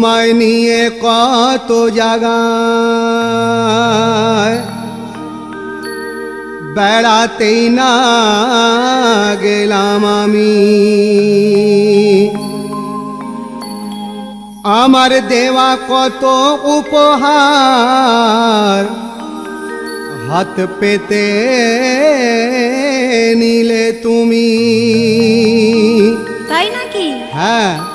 তোমায় নিয়ে কত জায়গায় বেড়াতেই না গেলাম আমি। আমার দেওয়া কত উপহার হাত পেতে নিলে তুমি। তাই নাকি? হ্যাঁ।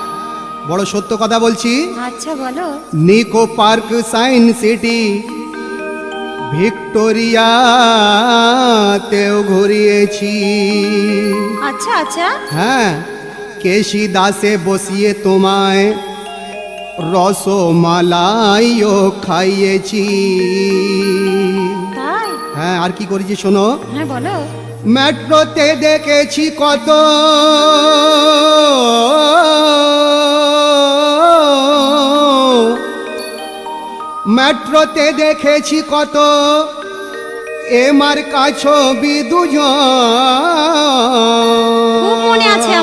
বড় সত্য কথা বলছি। আচ্ছা বলো। নিকো পার্ক সাইন সিটি ভিক্টোরিয়াতেও ঘুরিয়েছি। আচ্ছা আচ্ছা। হ্যাঁ কেশি দাসে বসিয়ে তোমায় রসমালাইও খাইয়েছি। হ্যাঁ আর কি করেছি শোনো? হ্যাঁ বলো। মেট্রোতে দেখেছি কত মেট্রোতে দেখেছি কত। এমার কাছ বিদুজন খুব মনে আছে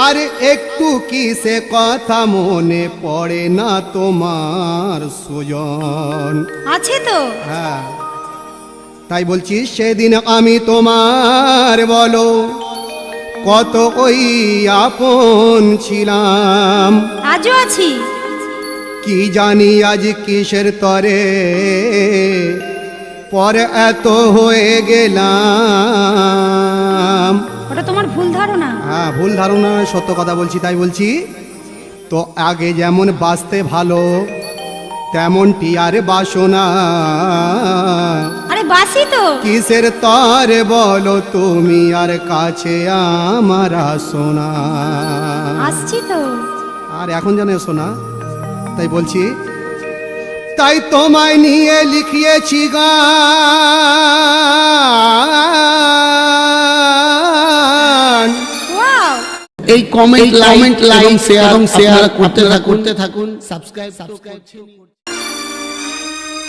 আর একটু কি সে কথা মনে পড়ে না তোমার সুজন? আছে তো। হ্যাঁ। তাই বলছি সেদিন আমি তোমার বলো কত ওই আপন ছিলাম। আজও আছি। কি জানি আজ কিসের তরে? পরে এত হয়ে গেলাম। ওটা তোমার ভুল ধারণা। হ্যাঁ ভুল ধারণা সত্য কথা বলছি তাই বলছি। তো আগে যেমন বাঁচতে ভালো তেমনটি আর বাসনা আরে বাসি তো। কিসের তরে বলো তুমি আর কাছে আমার সোনা আসছি তো। আর এখন জানে সোনা তাই বলছি তাই তোমায় নিয়ে লিখিয়েছি গান এই কমেন্ট কমেন্ট লাইক শেয়ার এবং শেয়ার করতে করতে থাকুন সাবস্ক্রাইব সাবস্ক্রাইব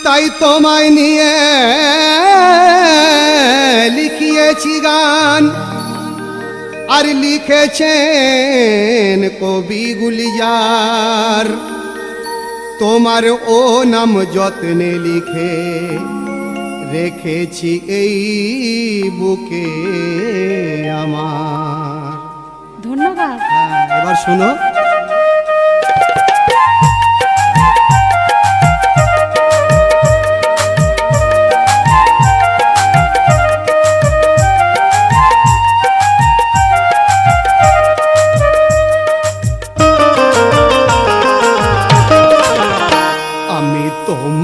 তাই তোমায় নিয়ে লিখিয়েছি গান। আর লিখেছেন কবি গুলিজার। তোমার ও নাম যত্নে লিখে রেখেছি এই বুকে আমার। ধন্যবাদ। হ্যাঁ, এবার শোনো।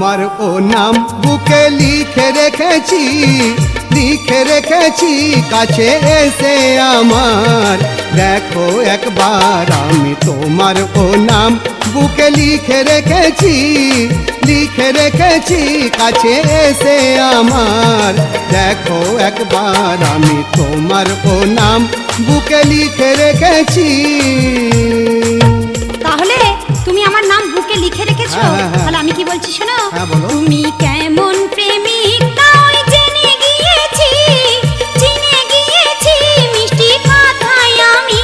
তোমার ও নাম বুকে লিখে রেখেছি লিখে রেখেছি, কাছে এসে আমার। দেখো একবার আমি তোমার ও নাম বুকে লিখে রেখেছি লিখে রেখেছি, কাছে এসে আমার। দেখো একবার আমি তোমার ও নাম বুকে লিখে রেখেছি। তাহলে তুমি আমার নাম বুকে লিখে রেখেছো? হ্যাঁ, হ্যাঁ, হ্যাঁ। তাহলে আমি কি বলছি শোনো? তুমি কেমন প্রেমিক? তাই জেনে গিয়েছি মিষ্টি কথায় আমি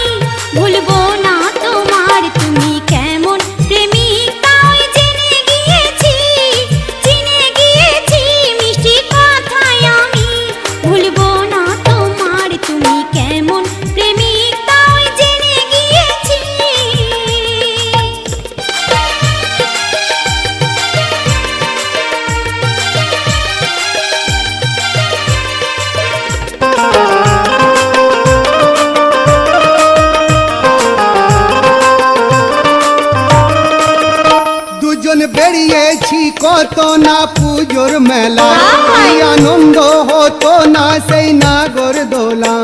ভুলবো না। কত না পুজোর মেলা। কি আনন্দ হতো না সেই নাগর দোলা।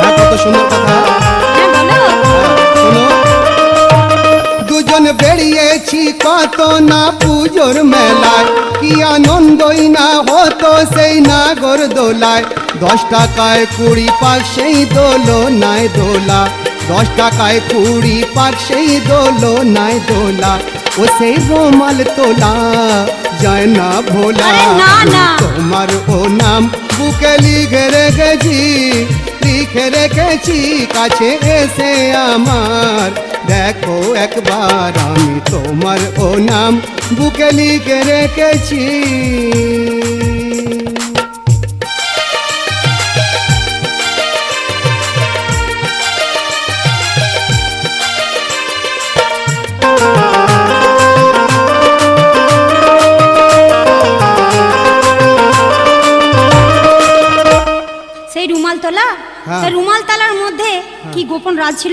হ্যাঁ, কত সুন্দর কথা। হ্যাঁ দুজন বেরিয়েছি কত না পুজোর মেলায় কি আনন্দই না হতো সেই নাগর দোলায়। দশ টাকায় কুড়ি পাক সেই দোলো নাই দোলা। দশ টাকায় কুড়ি পাক সেই দোলো নাই দোলা ও সেই রোমাল তোলা যায় না ভোলা। তোমার ও নাম বুকে লিখে রেখেছি লিখে রেখেছি কাছে এসে আমার। দেখো একবার আমি তোমার ও নাম বুকে লিখে রেখেছি।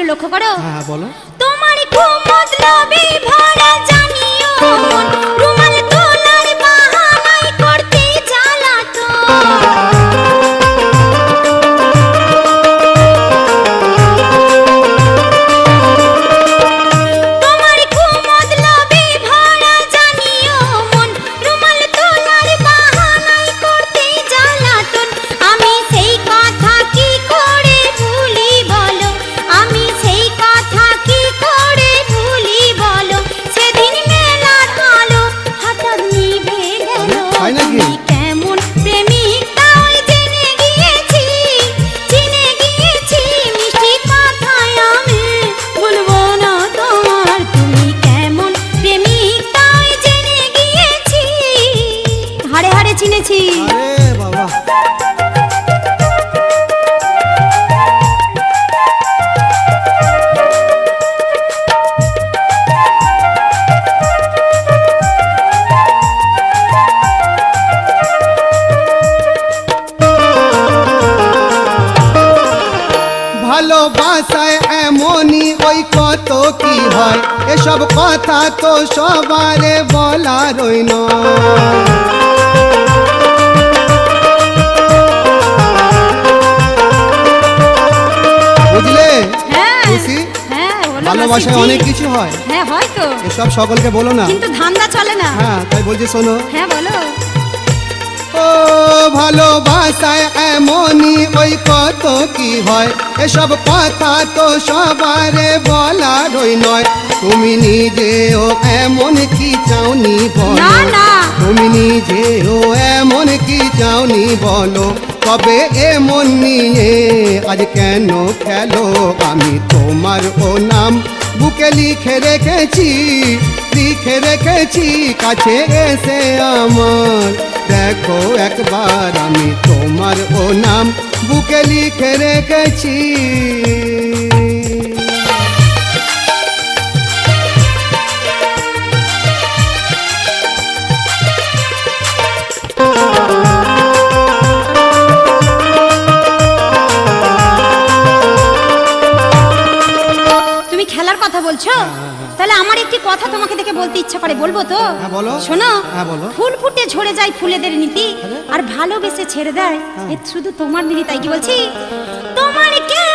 লক্ষ্য করো? হ্যাঁ বলো। তোমার খুব মতলবে ভালোবাসায় এমনই ওই কত কি হয়? এসব কথা তো সবারে বলারই নয়। বুঝলে? হ্যাঁ? হ্যাঁ ভালোবাসায় অনেক কিছু হয়। হ্যাঁ হয়তো এসব সকলকে বলো না। কিন্তু ধান্দা চলে না। হ্যাঁ তাই বলছি শোনো। হ্যাঁ বলো। ভালোবাসায় এমনই ওই কত কি হয়? এসব কথা তো সবারে বলারই নয়। তুমি নিজেও এমন কি চাওনি বলো? তুমি নিজেও এমন কি চাওনি বলো? তবে এমন নিয়ে আজ কেন খেলো আমি? তোমার ও নাম বুকে লিখে রেখেছি। লিখে রেখেছি কাছে এসে আমার। দেখো একবার আমি তোমার ও নাম বুকে লিখে রেখেছি। তুমি খেলার কথা বলছো? তাহলে আমার একটি কথা তোমাকে দেখে বলতে ইচ্ছা করে বলব তো হ্যাঁ, বলো। শোনো হ্যাঁ, বলো। ফুল ফুটে ঝরে যায় ফুলেদের নীতি আর ভালোবেসে ছেড়ে দেয় হ্যাঁ। এ শুধু তোমার নীতি তাই কি বলছি তোমার কেমন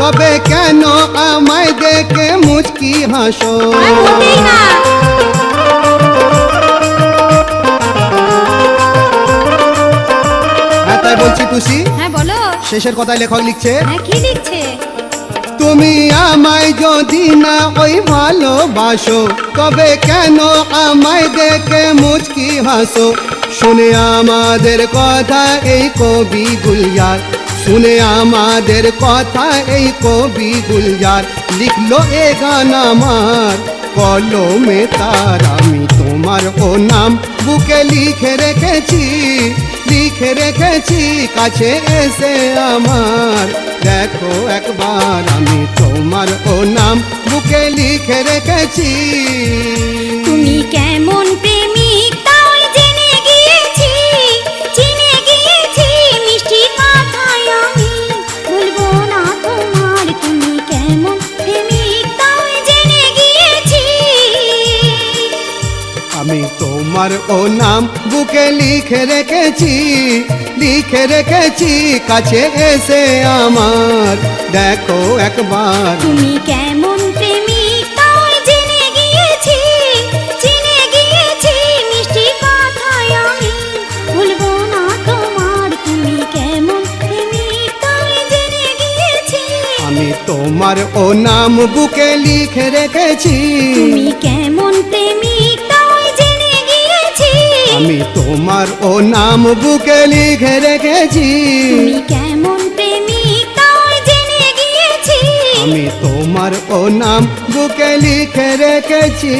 তবে কেন আমায় দেখে মুচকি হাসো? হ্যাঁ তাই বলছি টুসি হ্যাঁ বলো। শেষের কথায় লেখক লিখছে। হ্যাঁ কি লিখছে? তুমি আমায় যদি না ওই ভালোবাসো তবে কেন আমায় দেখে মুচকি হাসো? শুনে আমাদের কথা এই কবি গুলজার শুনে আমাদের কথা এই কবি গুলজার লিখলো এ গান আমার। কলমে তার আমি তোমার ও নাম বুকে লিখে রেখেছি লিখে রেখেছি, কাছে এসে আমার। দেখো একবার আমি তোমার ও নাম বুকে লিখে রেখেছি। বুকে লিখে রেখেছি লিখে রেখেছি কাছে এসে আমার। দেখো একবার। তুমি কেমন প্রেমিক তাই জেনে গিয়েছি চিনে গিয়েছি মিষ্টি কথায় আমি। ভুলবো না তোমার তুমি কেমন প্রেমিক তাই জেনে গিয়েছি। আমি তোমার ও নাম বুকে লিখে রেখেছি। তুমি কেমন তোমার ও নাম বুকে লিখে রেখেছি। তুমি কেমন প্রেমিক জেনে গিয়েছি। আমি তোমার ও নাম বুকে লিখে রেখেছি।